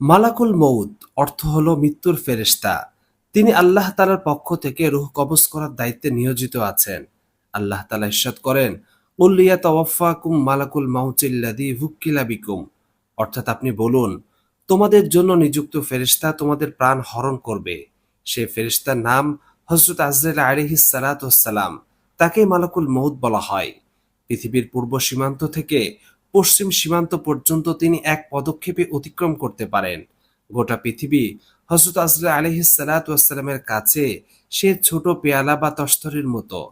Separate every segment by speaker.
Speaker 1: মালাকুল মউত অর্থ হল মৃত্যুর ফেরেশতা। তিনি আল্লাহ তালার পক্ষ থেকে রুহ কবজ করার দায়িত্বে নিয়োজিত আছেন। আল্লাহ তালা ইরশাদ করেন উল্লিয়া তওয়াফাকুম মালাকুল মাউচিল্লাদি হুক্কিলা অর্থাৎ আপনি বলুন, তোমাদের জন্য নিযুক্ত ফেরেশতা তোমাদের প্রাণ হরণ করবে। সেই ফেরিস্তার নাম হজরত আজরাইল আলিহিস সালাম। তাকে মালাকুল মৌদ বলা হয়। পৃথিবীর পূর্ব সীমান্ত থেকে পশ্চিম সীমান্ত পর্যন্ত তিনি এক পদক্ষেপে অতিক্রম করতে পারেন। গোটা পৃথিবী হজরত আজরা আলহিস সালাতামের কাছে সে ছোট পেয়ালা বা তস্তরের মতো,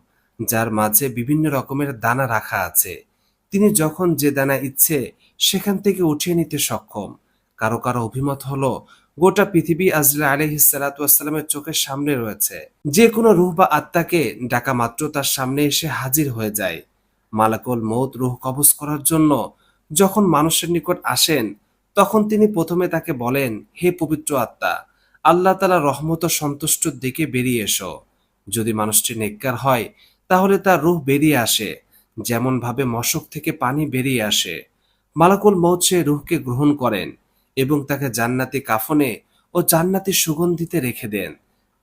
Speaker 1: যার মাঝে বিভিন্ন রকমের দানা রাখা আছে। তিনি যখন যে দানা ইচ্ছে সেখান থেকে উঠিয়ে নিতে সক্ষম। কারও কারও অভিমত হলো, গোটা পৃথিবী আজরা আলহিস সালাতামের চোখের সামনে রয়েছে। যে কোনো রুহ বা আত্মাকে ডাকা মাত্র তার সামনে এসে হাজির হয়ে যায়। মালাকুল মৌত রুহ কবজ করার জন্য যখন মানুষের নিকট আসেন, তখন তিনি প্রথমে তাকে বলেন, হে পবিত্র আত্মা, আল্লাহ তালা রহমত সন্তুষ্টর দিকে বেরিয়ে এসো। যদি মানুষটি নেককার হয়, তাহলে তার রুহ বেরিয়ে আসে যেমন ভাবে মশক থেকে পানি বেরিয়ে আসে। মালাকুল মৌত সে রুহকে গ্রহণ করেন এবং তাকে জান্নাতি কাফনে ও জান্নাতি সুগন্ধিতে রেখে দেন।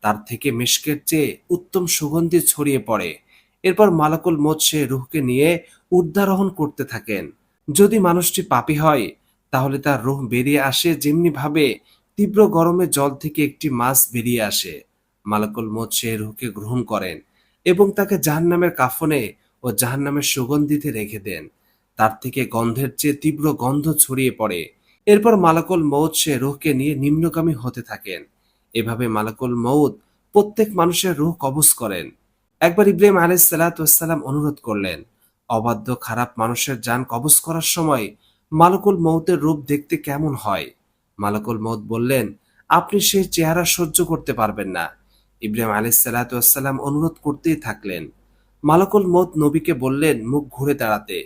Speaker 1: তার থেকে মিশকের চেয়ে উত্তম সুগন্ধি ছড়িয়ে পড়ে। এরপর মালাকুল মত সে রুহকে নিয়ে উদ্ধারোহণ করতে থাকেন। যদি মানুষটি পাপী হয়, তাহলে তার রুহ বেরিয়ে আসে যেমনি ভাবে তীব্র গরমে জল থেকে একটি মাছ বেরিয়ে আসে। মালাকুল মত সে রুহকে গ্রহণ করেন এবং তাকে জাহান্নামের কাফনে ও জাহান্নামের সুগন্ধিতে রেখে দেন। তার থেকে গন্ধের চেয়ে তীব্র গন্ধ ছড়িয়ে পড়ে। এরপর মালাকুল মৌত সে রুহকে নিয়ে নিম্নগামী হতে থাকেন। এভাবে মালাকুল মৌত প্রত্যেক মানুষের রুহ কবজ করেন। একবার ইব্রাহিম আলাইসাল্লাম অনুরোধ করলেন, অবাধ্য খারাপ মানুষের যান কবজ করার সময় মালকুল মৌতের রূপ দেখতে কেমন হয়? মালকুল মৌত বললেন, আপনি সেই চেহারা সহ্য করতে পারবেন না। ইব্রাহিম আলাইসাল্লাম অনুরোধ করতেই থাকলেন। মালকুল মৌত নবীকে বললেন, মুখ ঘুরে দাঁড়াতে।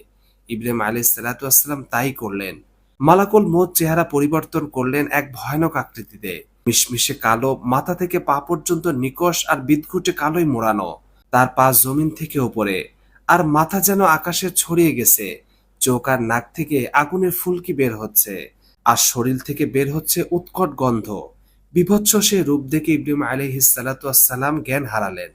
Speaker 1: ইব্রাহিম আলাইসাল্লাম তাই করলেন। মালাকুল মৌত চেহারা পরিবর্তন করলেন এক ভয়ানক আকৃতিতে। মিশমিশে কালো, মাথা থেকে পা পর্যন্ত নিকশ আর বিদঘুটে কালোই মোড়ানো। তার পা জমিন থেকে ওপরে, আর মাথা যেন আকাশে ছড়িয়ে গেছে। চোখ আর নাক থেকে আগুনের ফুলকি বের হচ্ছে, আর শরীর থেকে বের হচ্ছে উৎকট গন্ধ। বিভৎস সে রূপ দেখে ইব্রাহিম আলহিসাল্লাম জ্ঞান হারালেন।